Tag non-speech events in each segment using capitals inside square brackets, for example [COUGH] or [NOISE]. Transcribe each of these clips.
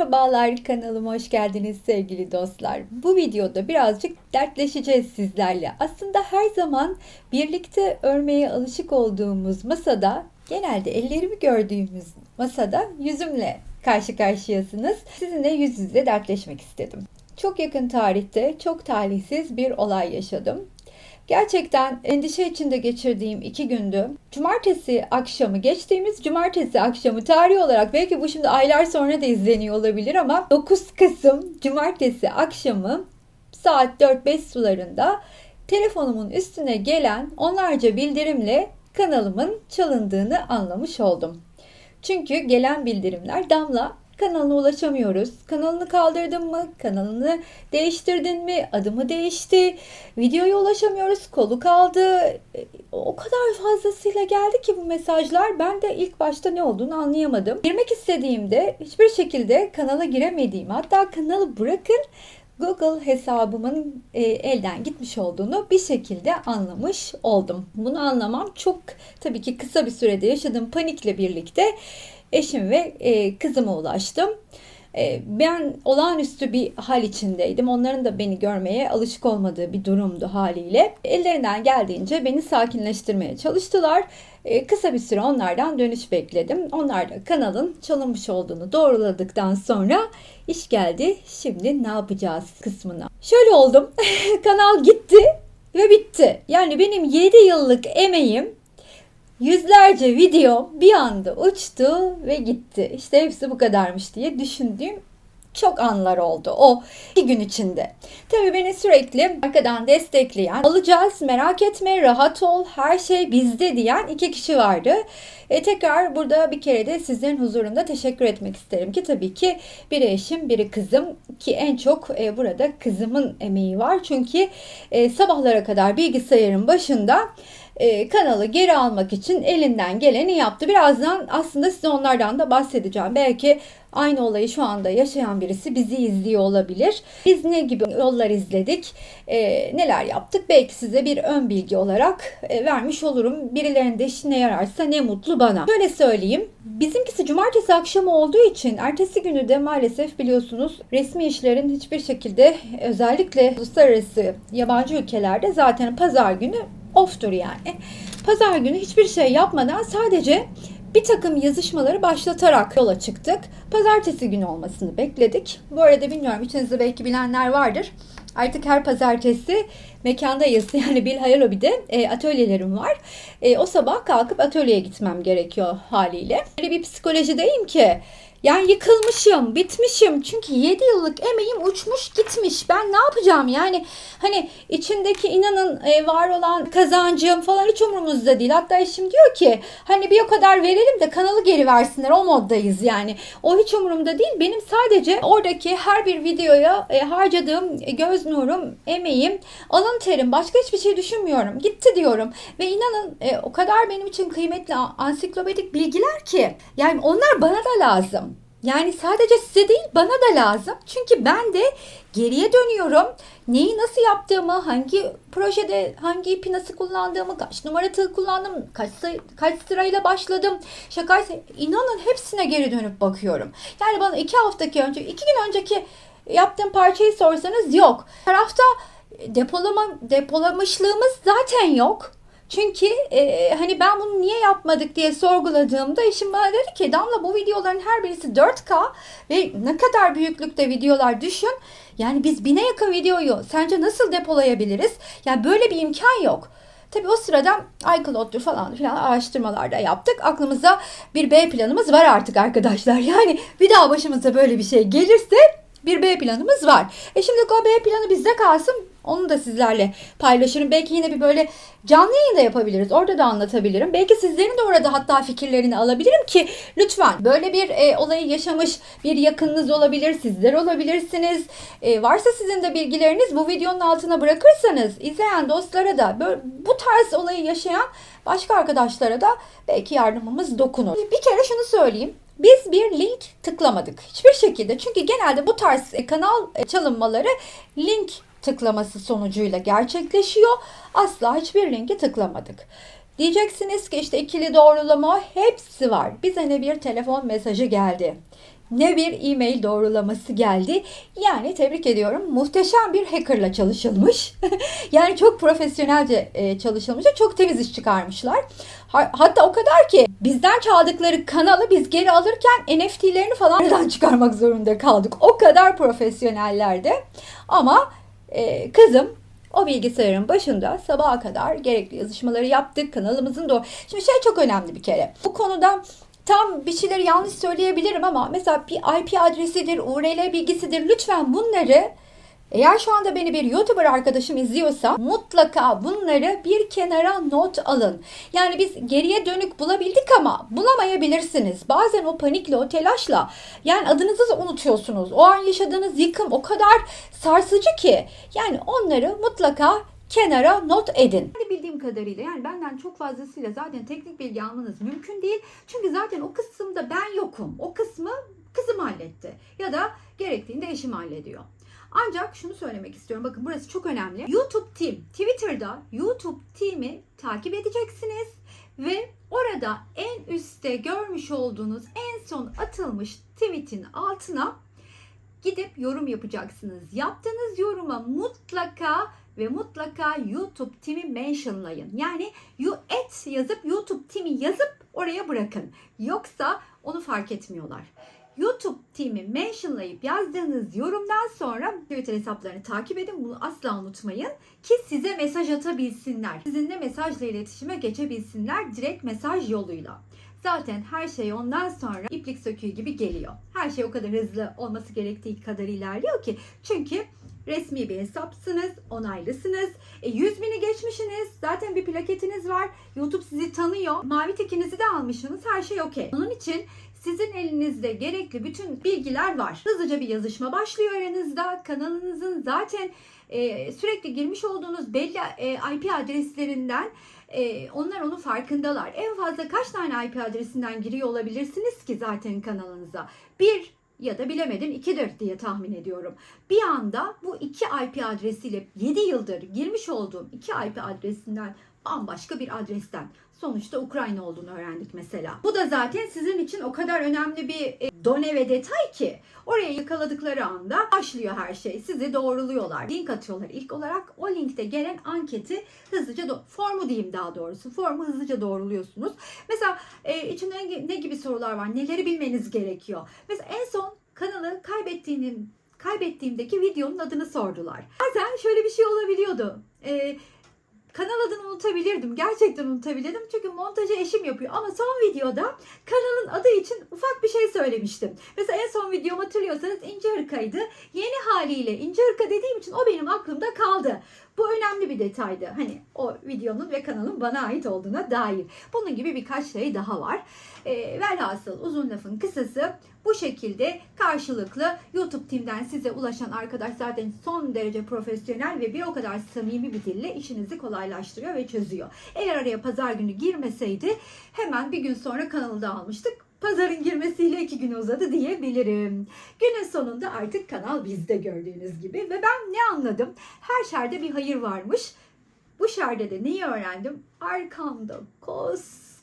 Merhabalar kanalıma hoş geldiniz sevgili dostlar. Bu videoda birazcık dertleşeceğiz sizlerle. Aslında her zaman birlikte örmeye alışık olduğumuz masada genelde ellerimi gördüğümüz masada yüzümle karşı karşıyasınız. Sizinle yüz yüze dertleşmek istedim. Çok yakın tarihte çok talihsiz bir olay yaşadım. Gerçekten endişe içinde geçirdiğim iki gündü. Cumartesi akşamı, geçtiğimiz cumartesi akşamı tarih olarak belki bu şimdi aylar sonra da izleniyor olabilir ama 9 Kasım cumartesi akşamı saat 4-5 sularında telefonumun üstüne gelen onlarca bildirimle kanalımın çalındığını anlamış oldum. Çünkü gelen bildirimler Damla kanalına ulaşamıyoruz. Kanalını kaldırdın mı? Kanalını değiştirdin mi? Adımı değişti. Videoya ulaşamıyoruz. Kolu kaldı. E, O kadar fazlasıyla geldi ki bu mesajlar. Ben de ilk başta ne olduğunu anlayamadım. Girmek istediğimde hiçbir şekilde kanala giremediğim hatta kanalı bırakın Google hesabımın e, elden gitmiş olduğunu bir şekilde anlamış oldum. Bunu anlamam çok tabii ki kısa bir sürede yaşadığım panikle birlikte eşim ve e, kızıma ulaştım. E, ben olağanüstü bir hal içindeydim. Onların da beni görmeye alışık olmadığı bir durumdu haliyle. Ellerinden geldiğince beni sakinleştirmeye çalıştılar. E, kısa bir süre onlardan dönüş bekledim. Onlar da kanalın çalınmış olduğunu doğruladıktan sonra iş geldi. Şimdi ne yapacağız kısmına. Şöyle oldum. [LAUGHS] Kanal gitti ve bitti. Yani benim 7 yıllık emeğim yüzlerce video bir anda uçtu ve gitti. İşte hepsi bu kadarmış diye düşündüğüm çok anlar oldu o iki gün içinde. Tabii beni sürekli arkadan destekleyen, alacağız merak etme rahat ol her şey bizde diyen iki kişi vardı. E, tekrar burada bir kere de sizlerin huzurunda teşekkür etmek isterim ki tabii ki biri eşim biri kızım ki en çok e, burada kızımın emeği var. Çünkü e, sabahlara kadar bilgisayarın başında e, kanalı geri almak için elinden geleni yaptı. Birazdan aslında size onlardan da bahsedeceğim. Belki aynı olayı şu anda yaşayan birisi bizi izliyor olabilir. Biz ne gibi yollar izledik, e, neler yaptık belki size bir ön bilgi olarak e, vermiş olurum. Birilerinin de işine yararsa ne mutlu bana. Şöyle söyleyeyim. Bizimkisi cumartesi akşamı olduğu için ertesi günü de maalesef biliyorsunuz resmi işlerin hiçbir şekilde özellikle uluslararası yabancı ülkelerde zaten pazar günü oftur yani. Pazar günü hiçbir şey yapmadan sadece bir takım yazışmaları başlatarak yola çıktık. Pazartesi günü olmasını bekledik. Bu arada bilmiyorum içinizde belki bilenler vardır. Artık her pazartesi mekandayız. [LAUGHS] Yani Bilhaya Lobby'de e, atölyelerim var. E, o sabah kalkıp atölyeye gitmem gerekiyor haliyle. Öyle bir psikolojideyim ki yani yıkılmışım, bitmişim. Çünkü 7 yıllık emeğim uçmuş gitmiş. Ben ne yapacağım? Yani hani içindeki inanın e, var olan kazancım falan hiç umurumuzda değil. Hatta eşim diyor ki hani bir o kadar verelim de kanalı geri versinler. O moddayız yani. O hiç umurumda değil. Benim sadece oradaki her bir videoya e, harcadığım göz nurum, emeğim, alın terim. Başka hiçbir şey düşünmüyorum. Gitti diyorum. Ve inanın e, o kadar benim için kıymetli ansiklopedik bilgiler ki. Yani onlar bana da lazım. Yani sadece size değil bana da lazım. Çünkü ben de geriye dönüyorum. Neyi nasıl yaptığımı, hangi projede hangi ipi nasıl kullandığımı, kaç numara tığ kullandım, kaç, kaç sırayla başladım. Şakaysa inanın hepsine geri dönüp bakıyorum. Yani bana iki haftaki önce, iki gün önceki yaptığım parçayı sorsanız yok. Tarafta depolama depolamışlığımız zaten yok. Çünkü e, hani ben bunu niye yapmadık diye sorguladığımda eşim bana dedi ki Damla bu videoların her birisi 4K ve ne kadar büyüklükte videolar düşün. Yani biz bine yakın videoyu sence nasıl depolayabiliriz? Yani böyle bir imkan yok. Tabii o sırada iCloud'dur falan filan araştırmalar da yaptık. Aklımızda bir B planımız var artık arkadaşlar. [LAUGHS] Yani bir daha başımıza böyle bir şey gelirse bir B planımız var. E şimdi o B planı bizde kalsın. Onu da sizlerle paylaşırım. Belki yine bir böyle canlı yayın da yapabiliriz. Orada da anlatabilirim. Belki sizlerin de orada hatta fikirlerini alabilirim ki lütfen böyle bir e, olayı yaşamış bir yakınınız olabilir. Sizler olabilirsiniz. E, varsa sizin de bilgileriniz bu videonun altına bırakırsanız izleyen dostlara da böyle, bu tarz olayı yaşayan başka arkadaşlara da belki yardımımız dokunur. Bir kere şunu söyleyeyim. Biz bir link tıklamadık. Hiçbir şekilde. Çünkü genelde bu tarz e, kanal e, çalınmaları link tıklaması sonucuyla gerçekleşiyor. Asla hiçbir linki tıklamadık. Diyeceksiniz ki işte ikili doğrulama hepsi var. Bize ne bir telefon mesajı geldi. ne bir e-mail doğrulaması geldi. Yani tebrik ediyorum. Muhteşem bir hackerla çalışılmış. [LAUGHS] yani çok profesyonelce e, çalışılmış çok temiz iş çıkarmışlar. Ha- Hatta o kadar ki bizden çaldıkları kanalı biz geri alırken NFT'lerini falan çıkarmak zorunda kaldık. O kadar profesyonellerdi. Ama e, kızım o bilgisayarın başında sabaha kadar gerekli yazışmaları yaptık. Kanalımızın doğru. Şimdi şey çok önemli bir kere. Bu konuda tam bir şeyleri yanlış söyleyebilirim ama mesela bir IP adresidir, URL bilgisidir. Lütfen bunları eğer şu anda beni bir YouTuber arkadaşım izliyorsa mutlaka bunları bir kenara not alın. Yani biz geriye dönük bulabildik ama bulamayabilirsiniz. Bazen o panikle, o telaşla yani adınızı da unutuyorsunuz. O an yaşadığınız yıkım o kadar sarsıcı ki yani onları mutlaka kenara not edin. Ben bildiğim kadarıyla yani benden çok fazlasıyla zaten teknik bilgi almanız mümkün değil. Çünkü zaten o kısımda ben yokum. O kısmı kızım halletti. Ya da gerektiğinde eşim hallediyor. Ancak şunu söylemek istiyorum. Bakın burası çok önemli. YouTube Team, Twitter'da YouTube Team'i takip edeceksiniz ve orada en üstte görmüş olduğunuz en son atılmış tweet'in altına gidip yorum yapacaksınız. Yaptığınız yoruma mutlaka ve mutlaka YouTube Team'i mentionlayın. Yani you at yazıp YouTube Team'i yazıp oraya bırakın. Yoksa onu fark etmiyorlar. YouTube Team'i mentionlayıp yazdığınız yorumdan sonra Twitter hesaplarını takip edin. Bunu asla unutmayın ki size mesaj atabilsinler. Sizinle mesajla iletişime geçebilsinler direkt mesaj yoluyla. Zaten her şey ondan sonra iplik söküğü gibi geliyor. Her şey o kadar hızlı olması gerektiği kadar ilerliyor ki. Çünkü resmi bir hesapsınız, onaylısınız. E, 100 bini geçmişsiniz. Zaten bir plaketiniz var. YouTube sizi tanıyor. Mavi tikinizi de almışsınız. Her şey okey. Onun için sizin elinizde gerekli bütün bilgiler var. Hızlıca bir yazışma başlıyor aranızda. Kanalınızın zaten e, sürekli girmiş olduğunuz belli e, IP adreslerinden e, onlar onun farkındalar. En fazla kaç tane IP adresinden giriyor olabilirsiniz ki zaten kanalınıza? Bir ya da bilemedin ikidir diye tahmin ediyorum. Bir anda bu iki IP adresiyle 7 yıldır girmiş olduğum iki IP adresinden bambaşka bir adresten sonuçta Ukrayna olduğunu öğrendik mesela. Bu da zaten sizin için o kadar önemli bir e, done ve detay ki oraya yakaladıkları anda başlıyor her şey. Sizi doğruluyorlar. Link atıyorlar ilk olarak. O linkte gelen anketi hızlıca formu diyeyim daha doğrusu. Formu hızlıca doğruluyorsunuz. Mesela e, içinde ne, gibi sorular var? Neleri bilmeniz gerekiyor? Mesela en son kanalı kaybettiğim kaybettiğimdeki videonun adını sordular. Bazen şöyle bir şey olabiliyordu. E, kanal adını unutabilirdim. Gerçekten unutabilirdim. Çünkü montajı eşim yapıyor. Ama son videoda kanalın adı için ufak bir şey söylemiştim. Mesela en son videomu hatırlıyorsanız İnce Hırka'ydı. Yeni haliyle İnce Hırka dediğim için o benim aklımda kaldı. Bu önemli bir detaydı. Hani o videonun ve kanalın bana ait olduğuna dair. Bunun gibi birkaç şey daha var. E, velhasıl uzun lafın kısası bu şekilde karşılıklı YouTube Team'den size ulaşan arkadaş zaten son derece profesyonel ve bir o kadar samimi bir dille işinizi kolaylaştırıyor ve çözüyor. Eğer araya pazar günü girmeseydi hemen bir gün sonra kanalı da almıştık. Pazarın girmesiyle iki gün uzadı diyebilirim. Günün sonunda artık kanal bizde gördüğünüz gibi ve ben ne anladım? Her şerde bir hayır varmış. Bu şerde de neyi öğrendim? Arkamda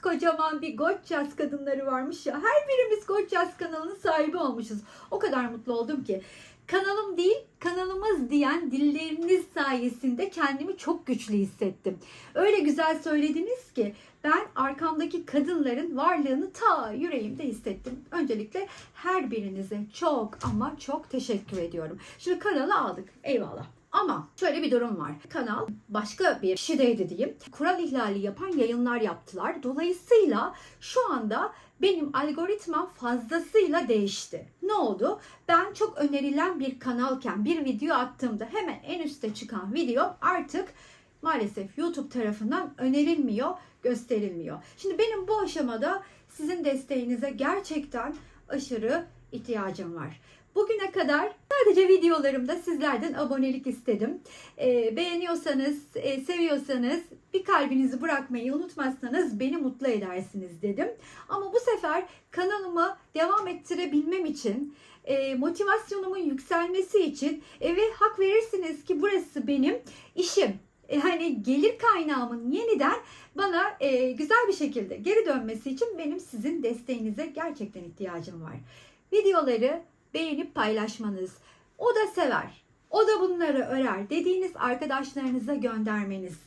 kocaman bir Goçyaz kadınları varmış ya. Her birimiz Goçyaz kanalının sahibi olmuşuz. O kadar mutlu oldum ki. Kanalım değil, kanalımız diyen dilleriniz sayesinde kendimi çok güçlü hissettim. Öyle güzel söylediniz ki ben arkamdaki kadınların varlığını ta yüreğimde hissettim. Öncelikle her birinize çok ama çok teşekkür ediyorum. Şimdi kanalı aldık. Eyvallah. Ama şöyle bir durum var. Kanal başka bir kişideydi diyeyim. Kural ihlali yapan yayınlar yaptılar. Dolayısıyla şu anda benim algoritmam fazlasıyla değişti. Ne oldu? Ben çok önerilen bir kanalken bir video attığımda hemen en üstte çıkan video artık maalesef YouTube tarafından önerilmiyor, gösterilmiyor. Şimdi benim bu aşamada sizin desteğinize gerçekten aşırı ihtiyacım var. Bugüne kadar sadece videolarımda sizlerden abonelik istedim. Ee, beğeniyorsanız, e, seviyorsanız bir kalbinizi bırakmayı unutmazsanız beni mutlu edersiniz dedim. Ama bu sefer kanalımı devam ettirebilmem için e, motivasyonumun yükselmesi için e, ve hak verirsiniz ki burası benim işim. E, hani gelir kaynağımın yeniden bana e, güzel bir şekilde geri dönmesi için benim sizin desteğinize gerçekten ihtiyacım var. videoları beğenip paylaşmanız. O da sever. O da bunları örer dediğiniz arkadaşlarınıza göndermeniz.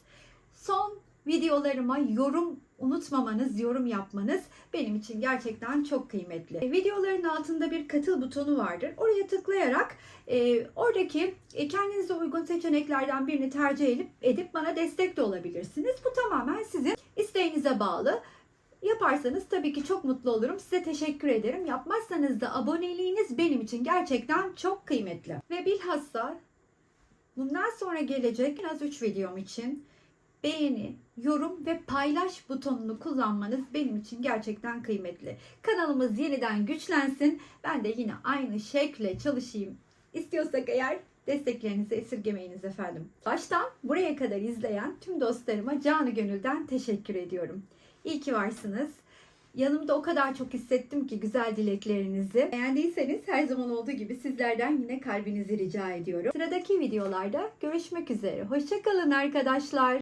Son videolarıma yorum unutmamanız, yorum yapmanız benim için gerçekten çok kıymetli. Videoların altında bir katıl butonu vardır. Oraya tıklayarak e, oradaki e, kendinize uygun seçeneklerden birini tercih edip, edip bana destek de olabilirsiniz. Bu tamamen sizin isteğinize bağlı. Yaparsanız tabii ki çok mutlu olurum. Size teşekkür ederim. Yapmazsanız da aboneliğiniz benim için gerçekten çok kıymetli. Ve bilhassa bundan sonra gelecek en az 3 videom için beğeni, yorum ve paylaş butonunu kullanmanız benim için gerçekten kıymetli. Kanalımız yeniden güçlensin. Ben de yine aynı şekle çalışayım. İstiyorsak eğer desteklerinizi esirgemeyiniz efendim. Baştan buraya kadar izleyen tüm dostlarıma canı gönülden teşekkür ediyorum. İyi ki varsınız. Yanımda o kadar çok hissettim ki güzel dileklerinizi. Beğendiyseniz her zaman olduğu gibi sizlerden yine kalbinizi rica ediyorum. Sıradaki videolarda görüşmek üzere. Hoşçakalın arkadaşlar.